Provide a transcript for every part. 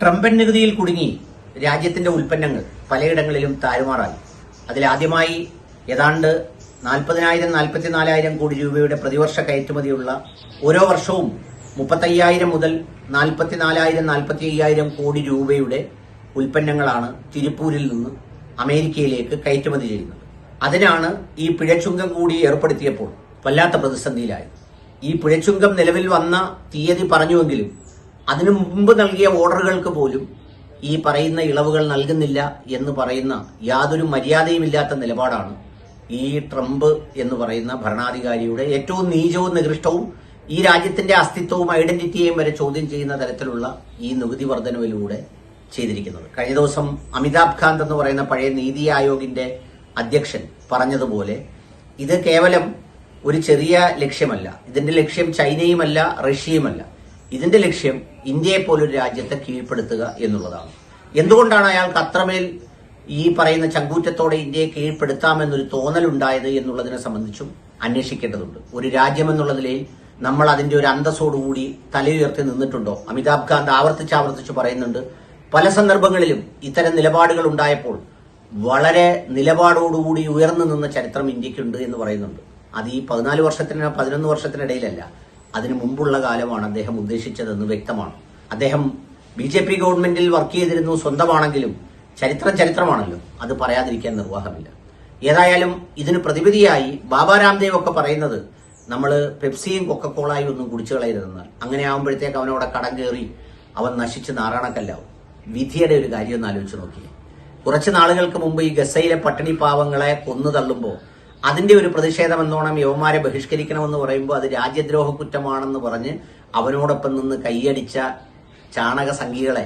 ട്രംപൻ നികുതിയിൽ കുടുങ്ങി രാജ്യത്തിന്റെ ഉൽപ്പന്നങ്ങൾ പലയിടങ്ങളിലും താറുമാറായി അതിലാദ്യമായി ഏതാണ്ട് നാൽപ്പതിനായിരം നാൽപ്പത്തിനാലായിരം കോടി രൂപയുടെ പ്രതിവർഷ കയറ്റുമതിയുള്ള ഓരോ വർഷവും മുപ്പത്തയ്യായിരം മുതൽ നാൽപ്പത്തിനാലായിരം നാൽപ്പത്തി അയ്യായിരം കോടി രൂപയുടെ ഉൽപ്പന്നങ്ങളാണ് തിരുപ്പൂരിൽ നിന്ന് അമേരിക്കയിലേക്ക് കയറ്റുമതി ചെയ്യുന്നത്. അതിനാണ് ഈ പിഴച്ചുങ്കം കൂടി ഏർപ്പെടുത്തിയപ്പോൾ വല്ലാത്ത പ്രതിസന്ധിയിലായത്. ഈ പിഴച്ചുങ്കം നിലവിൽ വന്ന തീയതി പറഞ്ഞുവെങ്കിലും അതിനു മുമ്പ് നൽകിയ ഓർഡറുകൾക്ക് പോലും ഈ പറയുന്ന ഇളവുകൾ നൽകുന്നില്ല എന്ന് പറയുന്ന യാതൊരു മര്യാദയുമില്ലാത്ത നിലപാടാണ് ഈ ട്രംപ് എന്ന് പറയുന്ന ഭരണാധികാരിയുടെ ഏറ്റവും നീചവും നികൃഷ്ടവും ഈ രാജ്യത്തിന്റെ അസ്തിത്വവും ഐഡന്റിറ്റിയെയും വരെ ചോദ്യം ചെയ്യുന്ന തരത്തിലുള്ള ഈ നികുതി വർധനവിലൂടെ ചെയ്തിരിക്കുന്നത്. കഴിഞ്ഞ ദിവസം അമിതാഭ് കാന്ത് എന്ന് പറയുന്ന പഴയ നീതി ആയോഗിന്റെ അധ്യക്ഷൻ പറഞ്ഞതുപോലെ ഇത് കേവലം ഒരു ചെറിയ ലക്ഷ്യമല്ല. ഇതിന്റെ ലക്ഷ്യം ചൈനയുമല്ല റഷ്യയുമല്ല. ഇതിന്റെ ലക്ഷ്യം ഇന്ത്യയെ പോലൊരു രാജ്യത്തെ കീഴ്പ്പെടുത്തുക എന്നുള്ളതാണ്. എന്തുകൊണ്ടാണ് അയാൾക്ക് അത്രമേൽ ഈ പറയുന്ന ചങ്കൂറ്റത്തോടെ ഇന്ത്യയെ കീഴ്പ്പെടുത്താമെന്നൊരു തോന്നലുണ്ടായത് എന്നുള്ളതിനെ സംബന്ധിച്ചും അന്വേഷിക്കേണ്ടതുണ്ട്. ഒരു രാജ്യം എന്നുള്ള നിലയിൽ നമ്മൾ അതിന്റെ ഒരു അന്തസ്സോടുകൂടി തലയുയർത്തി നിന്നിട്ടുണ്ടോ? അമിതാഭ് കാന്ത് ആവർത്തിച്ച് ആവർത്തിച്ച് പറയുന്നുണ്ട് പല സന്ദർഭങ്ങളിലും ഇത്തരം നിലപാടുകൾ ഉണ്ടായപ്പോൾ വളരെ നിലപാടോടുകൂടി ഉയർന്നു നിന്ന ചരിത്രം ഇന്ത്യക്കുണ്ട് എന്ന് പറയുന്നുണ്ട്. അത് ഈ പതിനാല് വർഷത്തിന് പതിനൊന്ന് വർഷത്തിനിടയിലല്ല. അതിനു മുമ്പുള്ള കാലമാണ് അദ്ദേഹം ഉദ്ദേശിച്ചതെന്ന് വ്യക്തമാണ്. അദ്ദേഹം ബി ജെ പി ഗവൺമെന്റിൽ വർക്ക് ചെയ്തിരുന്നു സ്വന്തമാണെങ്കിലും ചരിത്രം ചരിത്രമാണല്ലോ. അത് പറയാതിരിക്കാൻ നിർവാഹമില്ല. ഏതായാലും ഇതിന് പ്രതിവിധിയായി ബാബ രാംദേവ് ഒക്കെ പറയുന്നത് നമ്മൾ പെപ്സിയും കൊക്കക്കോളായും ഒന്നും കുടിച്ചു കളയരുതെന്നാൽ അങ്ങനെ ആകുമ്പോഴത്തേക്ക് അവനവിടെ കടം കയറി അവൻ നശിച്ച് നാറാണക്കല്ലാവും. വിധിയുടെ ഒരു കാര്യം ഒന്ന് ആലോചിച്ച് നോക്കിയേ. കുറച്ച് നാളുകൾക്ക് മുമ്പ് ഈ ഗസയിലെ പട്ടിണി പാവങ്ങളെ കൊന്നു തള്ളുമ്പോൾ അതിന്റെ ഒരു പ്രതിഷേധം എന്നോണം യവന്മാരെ ബഹിഷ്കരിക്കണമെന്ന് പറയുമ്പോൾ അത് രാജ്യദ്രോഹ കുറ്റമാണെന്ന് പറഞ്ഞ് അവനോടൊപ്പം നിന്ന് കൈയടിച്ച ചാണക സംഘികളെ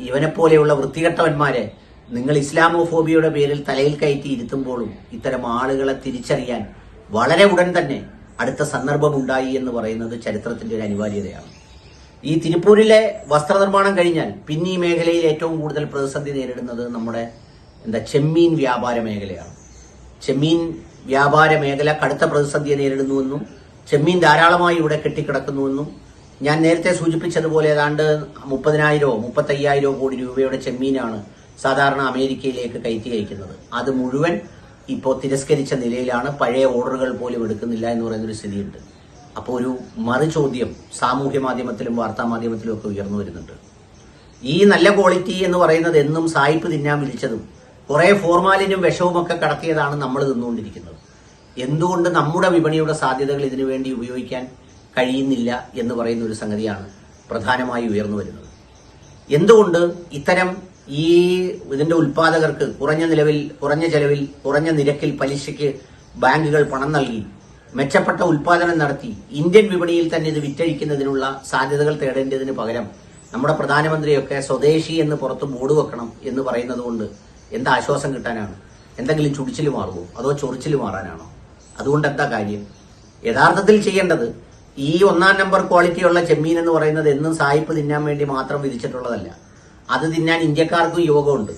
ഇവനെപ്പോലെയുള്ള വൃത്തികെട്ടവന്മാരെ നിങ്ങൾ ഇസ്ലാമോഫോബിയയുടെ പേരിൽ തലയിൽ കയറ്റി ഇരുത്തുമ്പോഴും ഇത്തരം ആളുകളെ തിരിച്ചറിയാൻ വളരെ ഉടൻ തന്നെ അടുത്ത സന്ദർഭമുണ്ടായി എന്ന് പറയുന്നത് ചരിത്രത്തിന്റെ ഒരു അനിവാര്യതയാണ്. ഈ തിരുപ്പൂരിലെ വസ്ത്രനിർമ്മാണം കഴിഞ്ഞാൽ പിന്നെ ഈ മേഖലയിൽ ഏറ്റവും കൂടുതൽ പ്രതിസന്ധി നേരിടുന്നത് നമ്മുടെ എന്താ ചെമ്മീൻ വ്യാപാര മേഖലയാണ്. ചെമ്മീൻ വ്യാപാര മേഖല കടുത്ത പ്രതിസന്ധിയെ നേരിടുന്നുവെന്നും ചെമ്മീൻ ധാരാളമായി ഇവിടെ കെട്ടിക്കിടക്കുന്നുവെന്നും ഞാൻ നേരത്തെ സൂചിപ്പിച്ചതുപോലെ ഏതാണ്ട് മുപ്പതിനായിരമോ മുപ്പത്തയ്യായിരോ കോടി രൂപയുടെ ചെമ്മീനാണ് സാധാരണ അമേരിക്കയിലേക്ക് കയറ്റി അയക്കുന്നത്. അത് മുഴുവൻ ഇപ്പോൾ തിരസ്കരിച്ച നിലയിലാണ്. പഴയ ഓർഡറുകൾ പോലും എടുക്കുന്നില്ല എന്ന് പറയുന്നൊരു സ്ഥിതിയുണ്ട്. അപ്പോൾ ഒരു മറുചോദ്യം സാമൂഹ്യ മാധ്യമത്തിലും വാർത്താ മാധ്യമത്തിലും ഒക്കെ ഉയർന്നു വരുന്നുണ്ട്. ഈ നല്ല ക്വാളിറ്റി എന്ന് പറയുന്നത് എന്നും സായിപ്പ് തിന്നാൻ വിളിച്ചതും കുറെ ഫോർമാലിനും വിഷവും ഒക്കെ കടത്തിയതാണ് നമ്മൾ തിന്നുകൊണ്ടിരിക്കുന്നത്. എന്തുകൊണ്ട് നമ്മുടെ വിപണിയുടെ സാധ്യതകൾ ഇതിനു വേണ്ടി ഉപയോഗിക്കാൻ കഴിയുന്നില്ല എന്ന് പറയുന്ന ഒരു സംഗതിയാണ് പ്രധാനമായി ഉയർന്നു വരുന്നത്. എന്തുകൊണ്ട് ഇത്തരം ഈ ഇതിന്റെ ഉൽപാദകർക്ക് കുറഞ്ഞ നിലവിൽ കുറഞ്ഞ ചെലവിൽ കുറഞ്ഞ നിരക്കിൽ പലിശയ്ക്ക് ബാങ്കുകൾ പണം നൽകി മെച്ചപ്പെട്ട ഉൽപാദനം നടത്തി ഇന്ത്യൻ വിപണിയിൽ തന്നെ ഇത് വിറ്റഴിക്കുന്നതിനുള്ള സാധ്യതകൾ തേടേണ്ടതിന് പകരം നമ്മുടെ പ്രധാനമന്ത്രിയൊക്കെ സ്വദേശി എന്ന് പുറത്ത് ബോർഡ് വെക്കണം എന്ന് പറയുന്നത് കൊണ്ട് എന്ത് ആശ്വാസം കിട്ടാനാണ്? എന്തെങ്കിലും ചുടിച്ചിൽ മാറുമോ അതോ ചൊറിച്ചിൽ മാറാനാണോ? അതുകൊണ്ട് എന്താ കാര്യം? യഥാർത്ഥത്തിൽ ചെയ്യേണ്ടത് ഈ ഒന്നാം നമ്പർ ക്വാളിറ്റിയുള്ള ചെമ്മീൻ എന്ന് പറയുന്നത് എന്നും സായിപ്പ് തിന്നാൻ വേണ്ടി മാത്രം വിധിച്ചിട്ടുള്ളതല്ല. അത് തിന്നാൻ ഇന്ത്യക്കാർക്കും യോഗമുണ്ട്.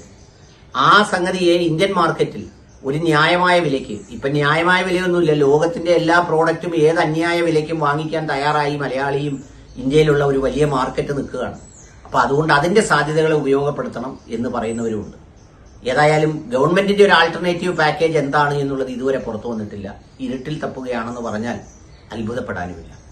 ആ സംഗതിയെ ഇന്ത്യൻ മാർക്കറ്റിൽ ഒരു ന്യായമായ വിലയ്ക്ക് ഇപ്പം ന്യായമായ വിലയൊന്നുമില്ല ലോകത്തിന്റെ എല്ലാ പ്രോഡക്റ്റും ഏത് അന്യായ വിലയ്ക്കും വാങ്ങിക്കാൻ തയ്യാറായി മലയാളിയും ഇന്ത്യയിലുള്ള ഒരു വലിയ മാർക്കറ്റ് നിൽക്കുകയാണ്. അപ്പം അതുകൊണ്ട് അതിന്റെ സാധ്യതകളെ ഉപയോഗപ്പെടുത്തണം എന്ന് പറയുന്നവരുമുണ്ട്. ഏതായാലും ഗവൺമെന്റിന്റെ ഒരു ആൾട്ടർനേറ്റീവ് പാക്കേജ് എന്താണ് എന്നുള്ളത് ഇതുവരെ പുറത്തു വന്നിട്ടില്ല. ഇരുട്ടിൽ തപ്പുകയാണെന്ന് പറഞ്ഞാൽ അത്ഭുതപ്പെടാനുമില്ല.